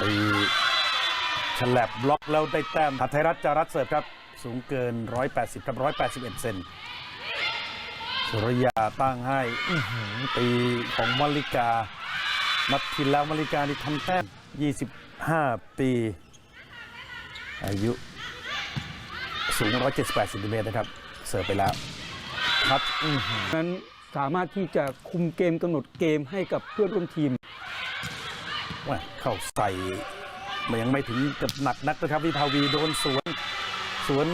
ตีฉลับบล็อกแล้วได้แต้มหัทไทยรัฐจารัตเสิร์ฟครับ สูงเกิน 180ครับ181 เซนสุริยาตั้งให้ตีของมาริกา นัดที่แล้วมาริกานี่ทำแต้ม 25 ปี อายุสูง 178เซนติเมตรนะครับ เสิร์ฟไปแล้วทัดอื้อหือนั้นสามารถที่จะคุมเกมกำหนดเกมให้กับเพื่อนร่วมทีม แม่เข้าใส่มันยังไม่ถึงกับหนักนักนะครับ วิภาวีโดนสวน สวน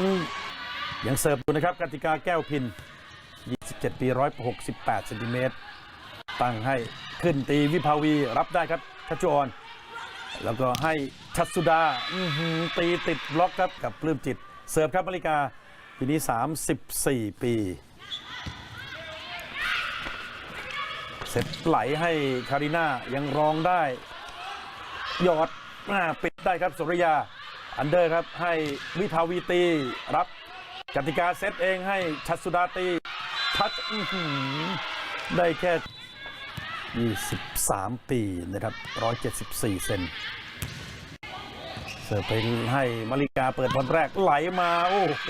ยังเสิร์ฟอยู่นะครับกติกาแก้วพิน 27 ปี 168เซนติเมตรตั้งให้ขึ้นตีวิภาวีรับได้ครับชัชวอนแล้วก็ให้ชัดสุดาตีติดบล็อกครับกับปลื้มจิต เสิร์ฟครับมาริกาปีนี้ 34 ปีเสร็จไหลให้คาริน่ายังรองได้ หยอดอ่าปิดได้ครับสุริยา อันเดอร์ครับให้วิภาวีตีรับกติกาเซตเองให้ชัดสุดาตีทัชได้แค่ 23 ปีนะครับ 174 เซนเสิร์ฟไปให้มาริกาเปิดบอลแรกไหลมา โอ้โห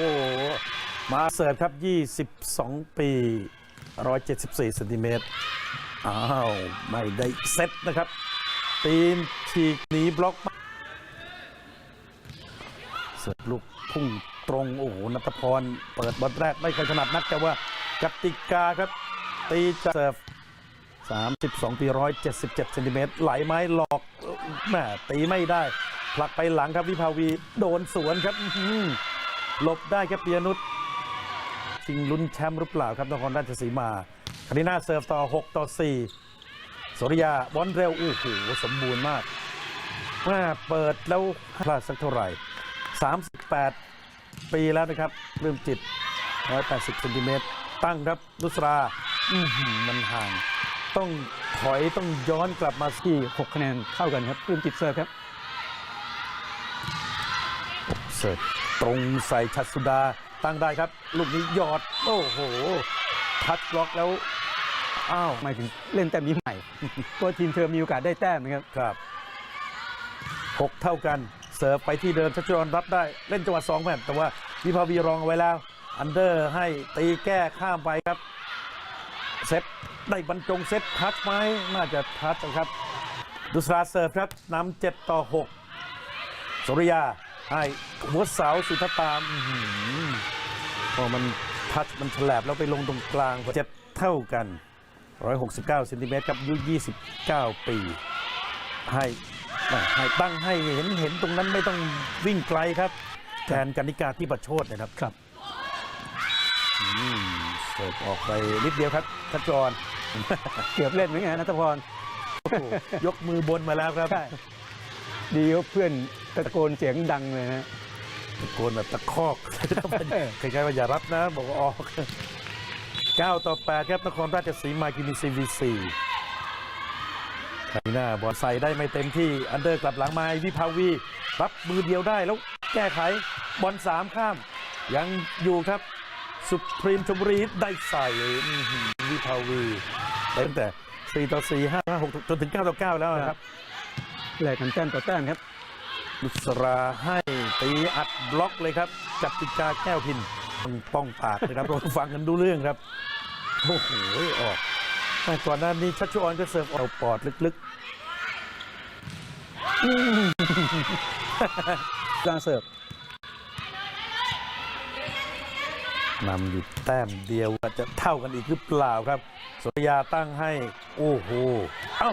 มาเสิร์ฟครับ 22 ปี 174 เซนติเมตร อ้าว ไม่ได้เซตนะครับ ตีน ฉีกหนีบล็อกมาเสิร์ฟลูกพุ่งตรงโอ้โหนัทพร เปิดบอลแรกไม่เคยถนัดนักแต่ว่ากติกาครับ ตีจะเสิร์ฟ32ปี177เซนติเมตรไหลไม้หลอกแหม่ตีไม่ได้ ผลักไปหลังครับวิภาวีโดนสวนครับหลบได้ครับเปียนุชชิงลุ้นแชมป์หรือเปล่าครับนครราชสีมาคาริน่าเสิร์ฟต่อ 6 ต่อ 4 สุริยาบอลเร็วโอ้โหสมบูรณ์มากแม่เปิดแล้วพลาดสักเท่าไหร่ 38 ปีแล้วนะครับเริ่มจิต 180เซนติเมตรตั้งครับนุสราอื้อหือมันห่าง ต้องถอยต้องย้อนกลับมาที่6คะแนนเท่ากันครับปลื้มจิตเสิร์ฟครับเสิร์ฟตรงใส่ชัดสุดาตั้งได้ครับ ลูกนี้ยอด โอ้โห ทัดบล็อกแล้ว อ้าวหมายถึงเล่นแต้มนี้ใหม่ เพราะทีมเธอมีโอกาสได้แต้มนะครับ ครับหกเท่ากัน เสิร์ฟไปที่เดิมชัชวอนรับได้เล่นจังหวะสองแมตช์แต่ว่าวิภาวีรองเอาไว้แล้ว อันเดอร์ให้ตีแก้ข้ามไปครับเซตได้บรรจงเซตทัชไหมน่าจะทัชนะครับ ดุสราเสิร์ฟครับนำเจ็ดต่อหกสุริยาให้หัวเสาสุทธตามอื้อหือพอมันทัชมันฉลบแล้วไปลงตรงกลางเจ็ดเท่ากัน 169เซนติเมตรครับอายุ 29 ปี ให้อะให้ตั้งให้เห็นเห็นตรงนั้นไม่ต้องวิ่งไกลครับแทนกนิกาที่ประโชดนะครับครับอืมเสิร์ฟออกไปนิดเดียวครับทัชจรเกือบเล่นเหมือนกันนัทพรโอ้โหยกมือบนมาแล้วครับใช่ดีว่าเพื่อนตะโกนเสียงดังเลยนะตะโกนแบบตะคอกใครๆว่าอย่ารับนะ บอกว่าออก 9 ต่อ 8 ครับนครราชสีมากินีซีวีซีไคหน้าบอลใส่ได้ไม่เต็มที่อันเดอร์กลับหลังมาวิภาวี รับมือเดียวได้แล้วแก้ไขบอลสามข้าม ยังอยู่ครับ สุพรีมชมบุรีได้ใส่อื้อหือวิภาวีได้ตั้งแต่ 4 ต่อ 4 5 5 6 จนถึง 9 ต่อ 9 แล้วนะครับแลกกันแต้มต่อแต้มครับนุสราให้ตีอัดบล็อกเลยครับจับติกาแก้วพิน ต้องป้องปากนะครับเราฟังกันดูเรื่องครับโอ้โหออกแต่ก่อนหน้านี้ชัชวอนก็เสิร์ฟเอาปอดลึกๆการเสิร์ฟนำอยู่แต้มเดียวว่าจะเท่ากันอีกหรือเปล่าครับสุริยาตั้งให้ โอ้โห เอ้า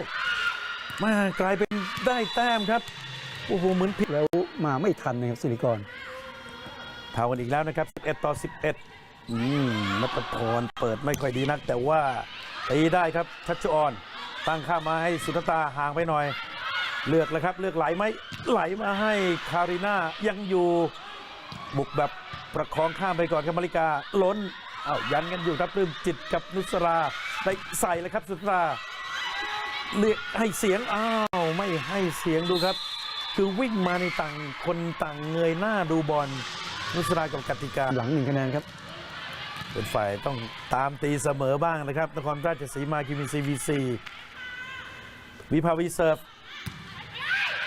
มากลายเป็นได้แต้มครับ โอ้โห เหมือนผิดแล้วมาไม่ทันนะครับสิริกร เท่ากันอีกแล้วนะครับ 11 ต่อ 11 อืมนัทพรเปิดไม่ค่อยดีนัก แต่ว่าตีได้ครับชัชออน ตั้งข้ามาให้สุทตาห่างไปหน่อย เลือกแล้วครับ เลือกไหลไหมไหลมาให้คาริน่ายังอยู่บุกแบบประคองข้ามไปก่อนครับมาริกาล้นอ้าวยันกันอยู่ครับปลื้มจิตกับนุสราได้ใส่เลยครับสุทตาเรียกให้เสียงอ้าวไม่ให้เสียงดูครับ คือวิ่งมาในต่างคนต่างเงยหน้าดูบอล นุสรากับกติกาหลังหนึ่งคะแนนครับ เป็นฝ่ายต้องตามตีเสมอบ้างนะครับนครราชสีมาคิมิซีวีซีวิภาวีเซิร์ฟ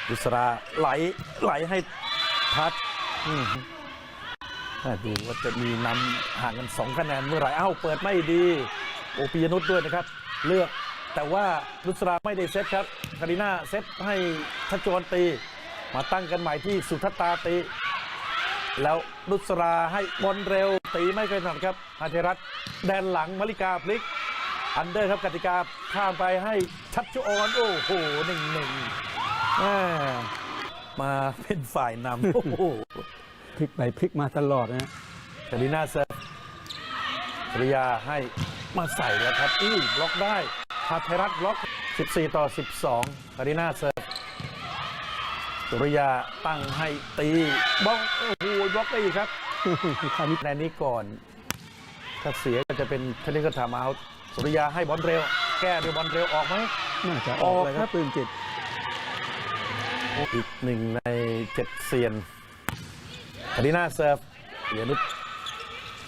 ดุสราไหลไหลให้ทัดอืมอ่าดูว่าจะมีนำห่างกันสองคะแนนเมื่อไหร่เอ้าเปิดไม่ดี โอปียนุชด้วยนะครับ เลือกแต่ว่าดุสราไม่ได้เซตครับคาริน่าเซตให้ทัชจวนตี มาตั้งกันใหม่ที่สุทัตตาตี แล้วนุสราให้บอลเร็ว ตีไม่เคยถนัดครับอาเทรัตน์แดนหลังมาริกาพลิก อันเดอร์ครับกติกาข้ามไปให้ชัดชุออนโอ้โหหนึ่งหนึ่งแม่มาเป็นฝ่ายนำโอ้โหพลิกไปพลิกมาตลอดนะกาลิน่าเซิร์ฟสุริยาให้มาใส่แล้วครับอู้บล็อกได้พาไทยรัฐบล็อก 14 ต่อ 12กาลิน่าเซิร์ฟ สุริยาตั้งให้ตีบล็อกโอ้โหบล็อกไปอีกครับคราวนี้คะแนนนี้ก่อน ถ้าเสียก็จะเป็นคณิกธรรมเอาสุริยาให้บอลเร็ว แก้ด้วยบอลเร็วออกไหมน่าจะออกออกเลยคครัรับบปืนจิตอีกหนึ่งในเจ็ดเซียนคาริน่าเซิร์ฟเดียนุช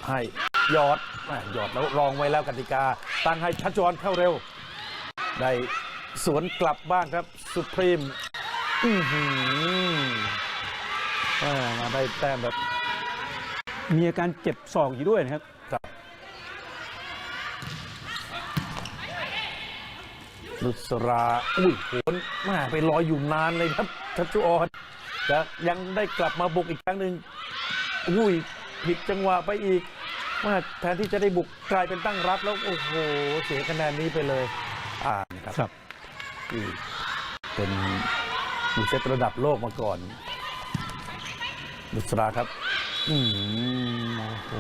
ให้หยอดแม่หยอดแล้วรองไว้แล้วกติกา ตั้งให้ชัดจรเข้าเร็ว ได้สวนกลับบ้างครับสุพรีม อื้อหือแม่มาได้แต้มแบบมีอาการเจ็บศอกอยู่ด้วยนะครับครับลุสรา อุ้ยโหนแมาไปลอยอยู่นานเลยครับ ชัชจุออนจะยังได้กลับมาบุกอีกครั้งหนึ่งอุ้ยผิดจังหวะไปอีกแมาแทนที่จะได้บุกกลายเป็นตั้งรับแล้ว โอ้โห เสียคะแนนนี้ไปเลย อ่านครับ ครับ ที่เป็น มือเซตระดับโลกมาก่อนลุสราครับ อืมโอ้โห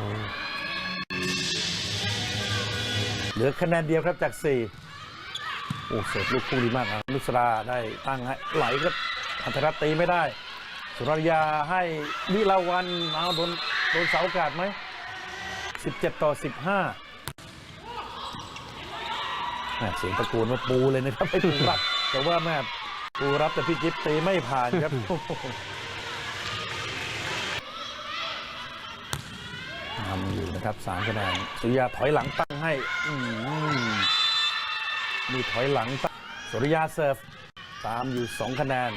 เหลือคะแนนเดียวครับจาก4โอ้เสิร์ฟลูกคู่ดีมากครับนุสราได้ตั้งให้ไหลครับอัธรัตน์ตีไม่ได้ สุรยาให้วิลาวันเอาโดนโดนเสาอากาศไหม 17 ต่อ 15แม่เสียงตะโกนว่าปูเลยนะครับไม่ปูรับแต่ว่าแม่ ปูรับแต่พี่กิฟตีไม่ผ่านครับทำอยู่นะครับสามคะแนนสุริยาถอยหลังตั้งให้อืมมีถอยหลังตั้งสุริยาเซิร์ฟตามอยู่สองคะแนน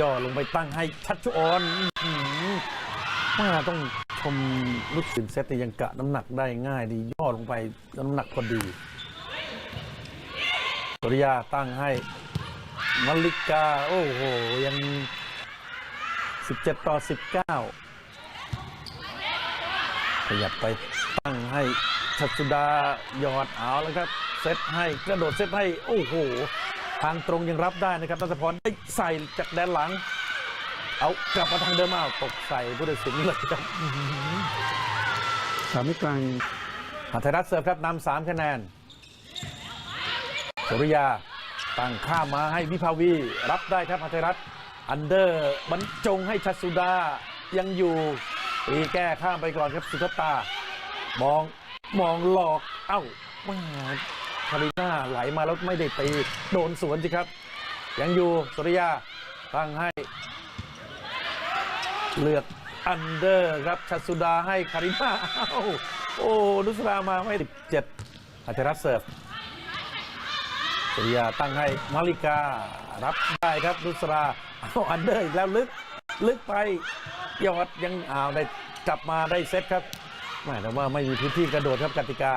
ย่อลงไปตั้งให้ชัดชุออนอื้อหือว่าต้องชมลูกศิลเซตนี่ยังกะน้ำหนักได้ง่ายดีย่อลงไปน้ำหนักพอดี สุริยาตั้งให้ มาริกา โอ้โห ยัง 17 ต่อ 19 ขยับไปตั้งให้ชัดสุดาหยอดเอาแล้วครับ เซตให้กระโดดเซตให้ โอ้โห ทางตรงยังรับได้นะครับตัศพรได้ใส่จากแดนหลัง เอากลับมาทางเดิมเอาตกใส่ผู้ตัดสินเลยครับสามไม่กลางหาไทยรัฐเสิร์ฟครับนำสามคะแนนสุริยา ตั้งข้ามาให้วิภาวีรับได้ครับหาไทยรัฐอันเดอร์บรรจงให้ชัดสุดายังอยู่ตีแก้ข้ามไปก่อนครับสุทตามองมองหลอกเอ้าแม่คาริน่าไหลมาแล้วไม่ได้ตีโดนสวนสิครับ ยังอยู่สุริยาตั้งให้ เลือกอันเดอร์ครับชัดสุดาให้คาริน่าเอ้าโอ้นุสรามาไม่เจ็ดอัจรัตน์เสิร์ฟ สุริยาตั้งให้มาริกา รับได้ครับนุสราเอาอันเดอร์อีกแล้วลึกลึกไปยอดยังเอาวได้กลับมาได้เซตครับแม่แต่ว่าไม่มีพื้นที่กระโดดครับกติกา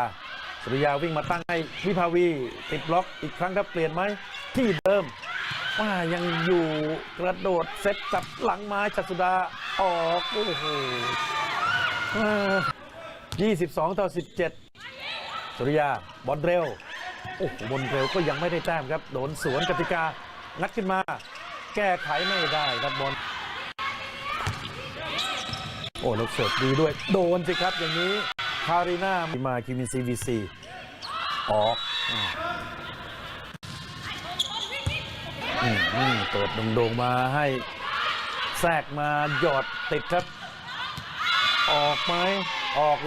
สุริยาวิ่งมาตั้งให้วิภาวีติดบล็อกอีกครั้งครับเปลี่ยนไหมที่เดิมว่ายังอยู่กระโดดเซตจับหลังไม้ชัดสุดาออกโอ้โหอ่า22 ต่อ 17 สุริยาบอลเร็ว โอ้โหบอลเร็วก็ยังไม่ได้แต้มครับ โดนสวนกติกา งัดขึ้นมา แก้ไขไม่ได้ครับบอลโอ้ลูกเสิร์ฟดีด้วย โดนสิครับอย่างนี้คาริน่ามาคิมินซีวีซีออกอืมตดโด่งๆมาให้แทรกมาหยอดติดครับ ออกไหมออก